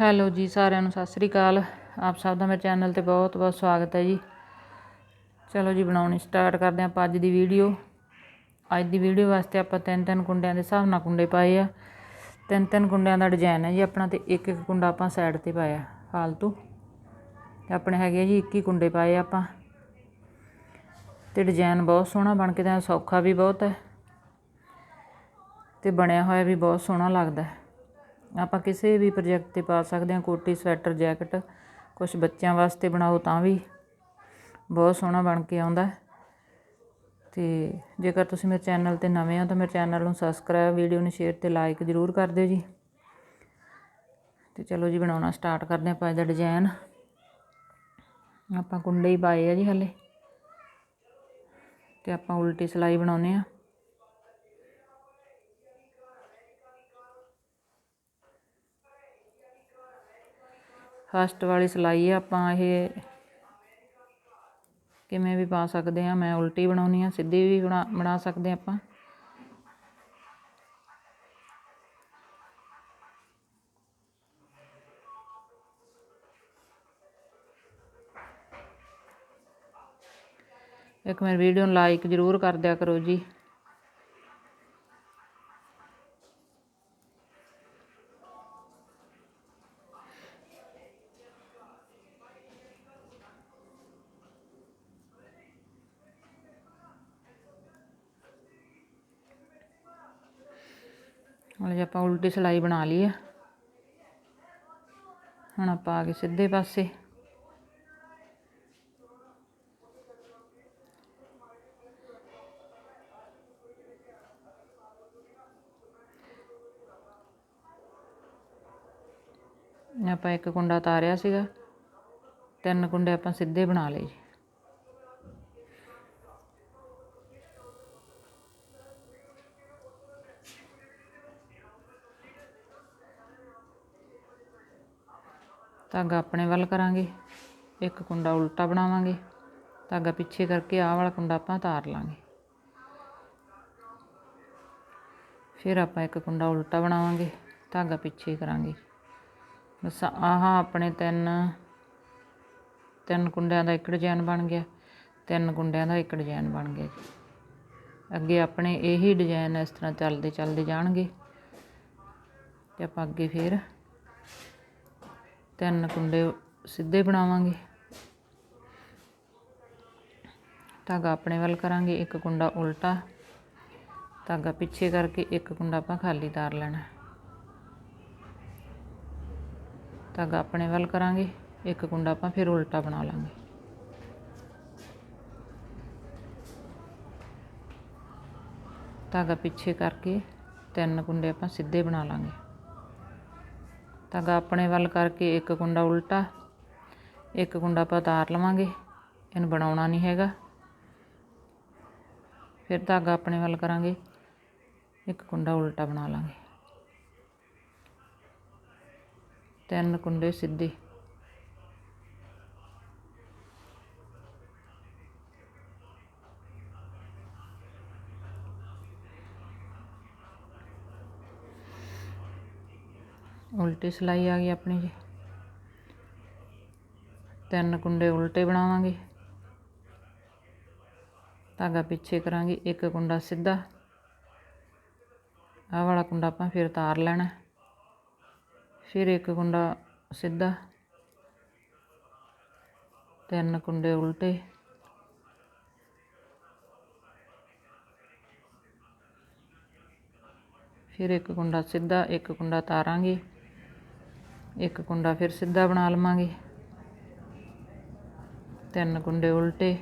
Hello ਜੀ ਸਾਰਿਆਂ ਨੂੰ, ਸਤਿ ਸ੍ਰੀ ਅਕਾਲ। ਆਪ ਸਭ ਦਾ ਮੇਰੇ ਚੈਨਲ ਤੇ ਬਹੁਤ ਬਹੁਤ ਸਵਾਗਤ ਹੈ ਜੀ। ਚਲੋ ਜੀ, ਬਣਾਉਣੀ ਸਟਾਰਟ ਕਰਦੇ ਹਾਂ ਆਪਾਂ ਅੱਜ ਦੀ ਵੀਡੀਓ। ਅੱਜ ਦੀ ਵੀਡੀਓ ਵਾਸਤੇ ਆਪਾਂ ਤਿੰਨ ਤਿੰਨ ਕੁੰਡਿਆਂ ਦੇ ਹਿਸਾਬ ਨਾਲ ਕੁੰਡੇ ਪਾਏ ਆ। ਤਿੰਨ ਤਿੰਨ ਕੁੰਡਿਆਂ ਦਾ ਡਿਜ਼ਾਈਨ ਹੈ ਜੀ ਆਪਣਾ ਤੇ ਇੱਕ ਇੱਕ ਕੁੰਡਾ ਆਪਾਂ ਸਾਈਡ ਤੇ ਪਾਇਆ, ਫਾਲਤੂ। ਤੇ ਆਪਣੇ ਹੈਗੇ ਆ ਜੀ 21 ਕੁੰਡੇ ਪਾਏ ਆਪਾਂ। ਤੇ ਡਿਜ਼ਾਈਨ ਬਹੁਤ ਸੋਹਣਾ ਬਣ ਕੇ ਤਾਂ ਸੌਖਾ ਵੀ ਬਹੁਤ ਹੈ। ਤੇ ਬਣਿਆ ਹੋਇਆ ਵੀ ਬਹੁਤ ਸੋਹਣਾ ਲੱਗਦਾ ਹੈ। ਆਪਾਂ ਕਿਸੇ ਵੀ ਪ੍ਰੋਜੈਕਟ ਤੇ ਪਾ ਸਕਦੇ ਹਾਂ, ਕੋਟੀ, ਸਵੈਟਰ, ਜੈਕਟ ਕੁਝ ਬੱਚਿਆਂ ਵਾਸਤੇ ਬਣਾਓ ਤਾਂ ਵੀ ਬਹੁਤ ਸੋਹਣਾ ਬਣ ਕੇ ਆਉਂਦਾ ਤੇ ਜੇਕਰ ਤੁਸੀਂ ਮੇਰੇ ਚੈਨਲ ਤੇ ਨਵੇਂ ਹੋ ਤਾਂ ਮੇਰੇ ਚੈਨਲ ਨੂੰ ਸਬਸਕ੍ਰਾਈਬ ਵੀਡੀਓ ਨੂੰ ਸ਼ੇਅਰ ਤੇ ਲਾਈਕ ਜ਼ਰੂਰ ਕਰ ਦਿਓ ਜੀ। ਤੇ ਚਲੋ ਜੀ, ਬਣਾਉਣਾ ਸਟਾਰਟ ਕਰਦੇ ਆਪਾਂ ਇਹਦਾ ਡਿਜ਼ਾਈਨ ਆਪਾਂ ਕੁੰਡੇ ਹੀ ਪਾਏ ਆ ਜੀ ਹਲੇ। ਤੇ ਆਪਾਂ ਉਲਟੀ ਸਲਾਈ ਬਣਾਉਨੇ ਆ ਫਸਟ ਵਾਲੀ ਸਿਲਾਈ ਆ, ਆਪਾਂ ਇਹ ਕਿਵੇਂ ਵੀ ਪਾ ਸਕਦੇ ਆ, ਮੈਂ ਉਲਟੀ ਬਣਾਉਣੀ ਆ, ਸਿੱਧੀ ਵੀ ਬਣਾ ਬਣਾ ਸਕਦੇ ਆਪਾਂ। ਇੱਕ ਮੇਰੀ ਵੀਡੀਓ ਨੂੰ ਲਾਈਕ ਜ਼ਰੂਰ ਕਰ ਦਿਆ ਕਰੋ ਜੀ। ਮਤਲਬ ਜੇ ਆਪਾਂ ਉਲਟੀ ਸਲਾਈ ਬਣਾ ਲਈ ਆ। ਹੁਣ ਆਪਾਂ ਆ ਗਏ ਸਿੱਧੇ ਪਾਸੇ। ਆਪਾਂ ਇੱਕ ਕੁੰਡਾ ਤਾਰਿਆ ਸੀਗਾ। ਤਿੰਨ ਕੁੰਡੇ ਆਪਾਂ ਸਿੱਧੇ ਬਣਾ ਲਏ ਜੀ। ਧਾਗਾ ਆਪਣੇ ਵੱਲ ਕਰਾਂਗੇ, ਇੱਕ ਕੁੰਡਾ ਉਲਟਾ ਬਣਾਵਾਂਗੇ, ਧਾਗਾ ਪਿੱਛੇ ਕਰਕੇ ਆਹ ਵਾਲਾ ਕੁੰਡਾ ਆਪਾਂ ਉਤਾਰ ਲਾਂਗੇ। ਫਿਰ ਆਪਾਂ ਇੱਕ ਕੁੰਡਾ ਉਲਟਾ ਬਣਾਵਾਂਗੇ, ਧਾਗਾ ਪਿੱਛੇ ਕਰਾਂਗੇ। ਬਸ ਆਹ ਆਪਣੇ ਤਿੰਨ ਤਿੰਨ ਕੁੰਡਿਆਂ ਦਾ ਇੱਕ ਡਿਜ਼ਾਈਨ ਬਣ ਗਿਆ, ਤਿੰਨ ਕੁੰਡਿਆਂ ਦਾ ਇੱਕ ਡਿਜ਼ਾਈਨ ਬਣ ਗਿਆ ਜੀ। ਅੱਗੇ ਆਪਣੇ ਇਹੀ ਡਿਜ਼ਾਈਨ ਇਸ ਤਰ੍ਹਾਂ ਚੱਲਦੇ ਚੱਲਦੇ ਜਾਣਗੇ, ਤੇ ਆਪਾਂ ਅੱਗੇ ਫਿਰ ਤਿੰਨ ਕੁੰਡੇ ਸਿੱਧੇ ਬਣਾਵਾਂਗੇ। ਧਾਗਾ ਆਪਣੇ ਵੱਲ ਕਰਾਂਗੇ, ਇੱਕ ਕੁੰਡਾ ਉਲਟਾ। ਧਾਗਾ ਪਿੱਛੇ ਕਰਕੇ ਇੱਕ ਕੁੰਡਾ ਆਪਾਂ ਖਾਲੀ ਤਾਰ ਲੈਣਾ। ਧਾਗਾ ਆਪਣੇ ਵੱਲ ਕਰਾਂਗੇ, ਇੱਕ ਕੁੰਡਾ ਆਪਾਂ ਫਿਰ ਉਲਟਾ ਬਣਾ ਲਾਂਗੇ। ਧਾਗਾ ਪਿੱਛੇ ਕਰਕੇ ਤਿੰਨ ਕੁੰਡੇ ਆਪਾਂ ਸਿੱਧੇ ਬਣਾ ਲਾਂਗੇ। ਧਾਗਾ ਆਪਣੇ ਵੱਲ ਕਰਕੇ ਇੱਕ ਕੁੰਡਾ ਉਲਟਾ, ਇੱਕ ਕੁੰਡਾ ਆਪਾਂ ਉਤਾਰ ਲਵਾਂਗੇ, ਇਹਨੂੰ ਬਣਾਉਣਾ ਨਹੀਂ ਹੈਗਾ। ਫਿਰ ਧਾਗਾ ਆਪਣੇ ਵੱਲ ਕਰਾਂਗੇ, ਇੱਕ ਕੁੰਡਾ ਉਲਟਾ ਬਣਾ ਲਾਂਗੇ। ਤਿੰਨ ਕੁੰਡੇ ਸਿੱਧੇ। ਉਲਟੀ ਸਿਲਾਈ ਆ ਗਈ ਆਪਣੀ ਜੀ। ਤਿੰਨ ਕੁੰਡੇ ਉਲਟੇ ਬਣਾਵਾਂਗੇ। ਧਾਗਾ ਪਿੱਛੇ ਕਰਾਂਗੇ, ਇੱਕ ਕੁੰਡਾ ਸਿੱਧਾ। ਆਹ ਵਾਲਾ ਕੁੰਡਾ ਆਪਾਂ ਫਿਰ ਤਾਰ ਲੈਣਾ। ਫਿਰ ਇੱਕ ਕੁੰਡਾ ਸਿੱਧਾ। ਤਿੰਨ ਕੁੰਡੇ ਉਲਟੇ। ਫਿਰ ਇੱਕ ਕੁੰਡਾ ਸਿੱਧਾ, ਇੱਕ ਕੁੰਡਾ ਤਾਰਾਂਗੇ। ਇੱਕ ਕੁੰਡਾ ਫਿਰ ਸਿੱਧਾ ਬਣਾ ਲਵਾਂਗੇ। ਤਿੰਨ ਕੁੰਡੇ ਉਲਟੇ।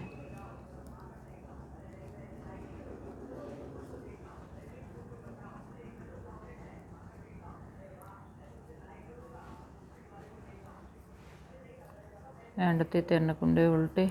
ਐਂਡ ਤੇ ਤਿੰਨ ਕੁੰਡੇ ਉਲਟੇ।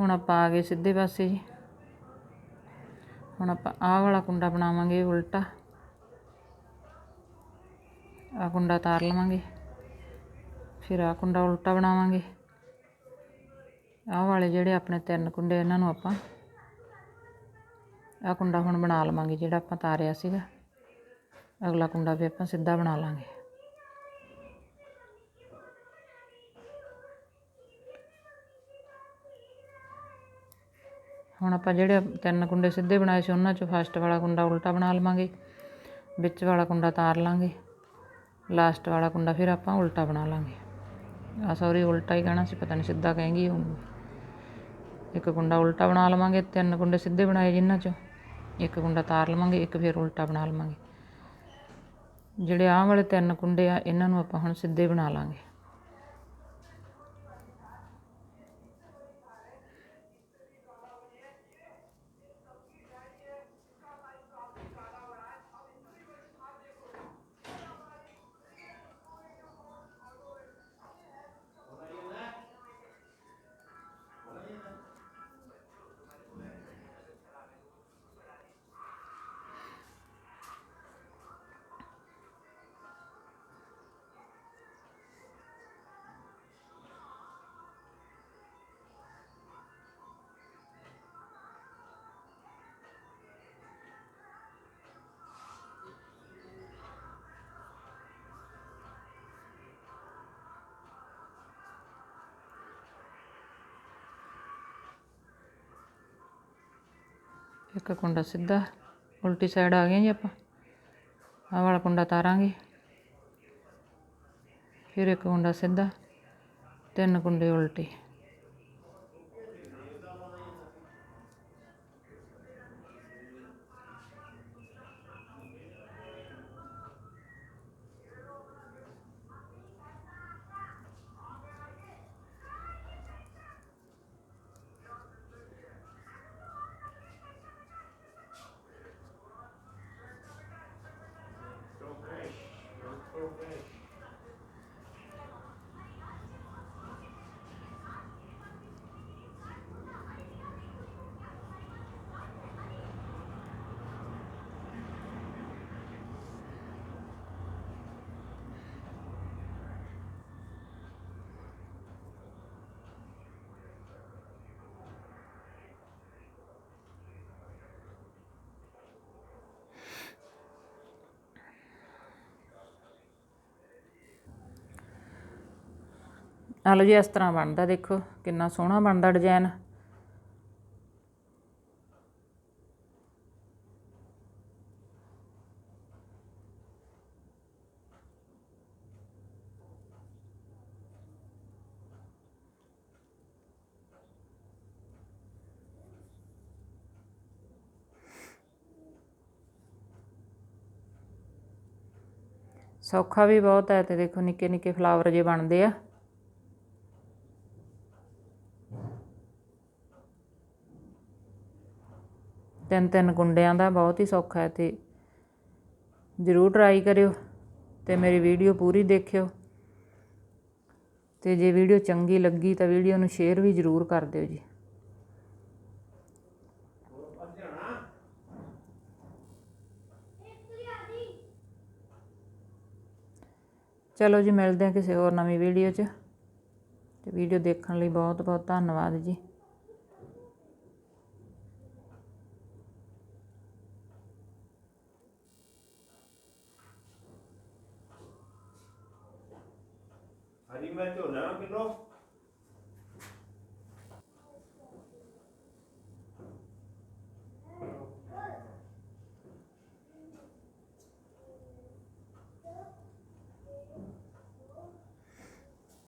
ਹੁਣ ਆਪਾਂ ਆ ਗਏ ਸਿੱਧੇ ਪਾਸੇ ਜੀ। ਹੁਣ ਆਪਾਂ ਆਹ ਵਾਲਾ ਕੁੰਡਾ ਬਣਾਵਾਂਗੇ ਉਲਟਾ। ਆਹ ਕੁੰਡਾ ਤਾਰ ਲਵਾਂਗੇ। ਫਿਰ ਆਹ ਕੁੰਡਾ ਉਲਟਾ ਬਣਾਵਾਂਗੇ। ਆਹ ਵਾਲੇ ਜਿਹੜੇ ਆਪਣੇ ਤਿੰਨ ਕੁੰਡੇ ਇਹਨਾਂ ਨੂੰ ਆਪਾਂ ਆਹ ਕੁੰਡਾ ਹੁਣ ਬਣਾ ਲਵਾਂਗੇ ਜਿਹੜਾ ਆਪਾਂ ਤਾਰਿਆ ਸੀਗਾ। ਅਗਲਾ ਕੁੰਡਾ ਵੀ ਆਪਾਂ ਸਿੱਧਾ ਬਣਾ ਲਾਂਗੇ। ਹੁਣ ਆਪਾਂ ਜਿਹੜੇ ਤਿੰਨ ਕੁੰਡੇ ਸਿੱਧੇ ਬਣਾਏ ਸੀ, ਉਹਨਾਂ ਚੋਂ ਫਸਟ ਵਾਲਾ ਕੁੰਡਾ ਉਲਟਾ ਬਣਾ ਲਵਾਂਗੇ, ਵਿੱਚ ਵਾਲਾ ਕੁੰਡਾ ਤਾਰ ਲਾਂਗੇ ਲਾਸਟ ਵਾਲਾ ਕੁੰਡਾ ਫਿਰ ਆਪਾਂ ਉਲਟਾ ਬਣਾ ਲਾਂਗੇ। ਆ ਸੌਰੀ ਉਲਟਾ ਹੀ ਕਹਿਣਾ ਸੀ, ਪਤਾ ਨਹੀਂ ਸਿੱਧਾ ਕਹਿੰਗੀ ਇੱਕ ਕੁੰਡਾ ਉਲਟਾ ਬਣਾ ਲਵਾਂਗੇ, ਤਿੰਨ ਕੁੰਡੇ ਸਿੱਧੇ ਬਣਾਏ ਜਿਨ੍ਹਾਂ ਚੋਂ, ਇੱਕ ਕੁੰਡਾ ਤਾਰ ਲਵਾਂਗੇ, ਇੱਕ ਫਿਰ ਉਲਟਾ ਬਣਾ ਲਵਾਂਗੇ। ਜਿਹੜੇ ਆਹ ਵਾਲੇ ਤਿੰਨ ਕੁੰਡੇ ਆ, ਇਹਨਾਂ ਨੂੰ ਆਪਾਂ ਹੁਣ ਸਿੱਧੇ ਬਣਾ ਲਾਂਗੇ। ਇੱਕ ਕੁੰਡਾ ਸਿੱਧਾ, ਉਲਟੀ ਸਾਈਡ ਆ ਗਏ ਜੀ ਆਪਾਂ। ਆਹ ਵਾਲਾ ਕੁੰਡਾ ਤਾਰਾਂਗੇ। ਫਿਰ ਇੱਕ ਕੁੰਡਾ ਸਿੱਧਾ, ਤਿੰਨ ਕੁੰਡੇ ਉਲਟੇ। ਆ ਲਓ ਜੀ, ਇਸ ਤਰ੍ਹਾਂ ਬਣਦਾ, ਦੇਖੋ ਕਿੰਨਾ ਸੋਹਣਾ ਬਣਦਾ ਡਿਜ਼ਾਈਨ ਸੌਖਾ ਵੀ ਬਹੁਤ ਹੈ ਤੇ ਦੇਖੋ ਨਿੱਕੇ ਨਿੱਕੇ ਫਲਾਵਰ ਜੇ ਬਣਦੇ ਆ। ਤਿੰਨ ਤਿੰਨ ਕੁੰਡਿਆਂ ਦਾ ਬਹੁਤ ਹੀ ਸੌਖਾ ਹੈ ਤੇ ਜ਼ਰੂਰ ਟਰਾਈ ਕਰਿਓ ਅਤੇ ਮੇਰੀ ਵੀਡੀਓ ਪੂਰੀ ਦੇਖਿਓ। ਅਤੇ ਜੇ ਵੀਡੀਓ ਚੰਗੀ ਲੱਗੀ ਤਾਂ ਵੀਡੀਓ ਨੂੰ ਸ਼ੇਅਰ ਵੀ ਜ਼ਰੂਰ ਕਰ ਦਿਓ ਜੀ। ਚਲੋ ਜੀ, ਮਿਲਦੇ ਹਾਂ ਕਿਸੇ ਹੋਰ ਨਵੀਂ ਵੀਡੀਓ 'ਚ। ਤੇ ਵੀਡੀਓ ਦੇਖਣ ਲਈ ਬਹੁਤ ਬਹੁਤ ਧੰਨਵਾਦ ਜੀ। ਹਰੀ ਮਿਰਚ ਹੋ ਜਾਣਾ ਕਿਲੋ